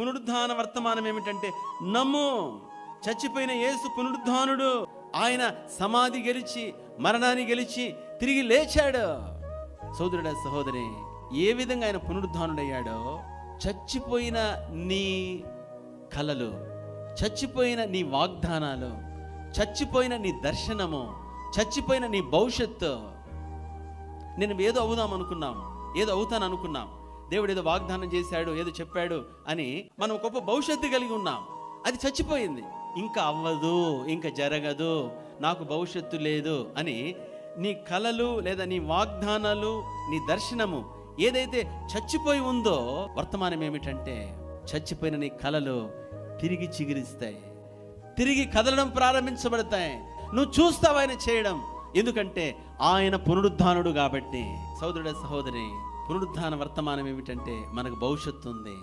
పునరుద్ధాన వర్తమానం ఏమిటంటే నమ్ము చచ్చిపోయిన యేసు పునరుద్ధానుడు. ఆయన సమాధి గెలిచి మరణాన్ని గెలిచి తిరిగి లేచాడు. సోదరుడ సహోదరి ఏ విధంగా ఆయన పునరుద్ధానుడయ్యాడో చచ్చిపోయిన నీ కలలు చచ్చిపోయిన నీ వాగ్దానాలు చచ్చిపోయిన నీ దర్శనము చచ్చిపోయిన నీ భవిష్యత్తు. నేను ఏదో అవుదాం అనుకున్నాం ఏదో అవుతాను అనుకున్నాం దేవుడు ఏదో వాగ్దానం చేశాడు ఏదో చెప్పాడు అని మనం గొప్ప భవిష్యత్తు కలిగి ఉన్నాం. అది చచ్చిపోయింది. ఇంకా అవ్వదు ఇంకా జరగదు నాకు భవిష్యత్తు లేదు అని నీ కలలు లేదా నీ వాగ్దానాలు నీ దర్శనము ఏదైతే చచ్చిపోయి ఉందో వర్తమానం ఏమిటంటే చచ్చిపోయిన నీ కలలు తిరిగి చిగురిస్తాయి. తిరిగి కదలడం ప్రారంభించబడతాయి. నువ్వు చూస్తావు ఆయన చేయడం. ఎందుకంటే ఆయన పునరుద్ధానుడు కాబట్టి. సోదరుడ సహోదరి పునరుద్ధాన వర్తమానం ఏమిటంటే మనకు భవిష్యత్తు ఉంది.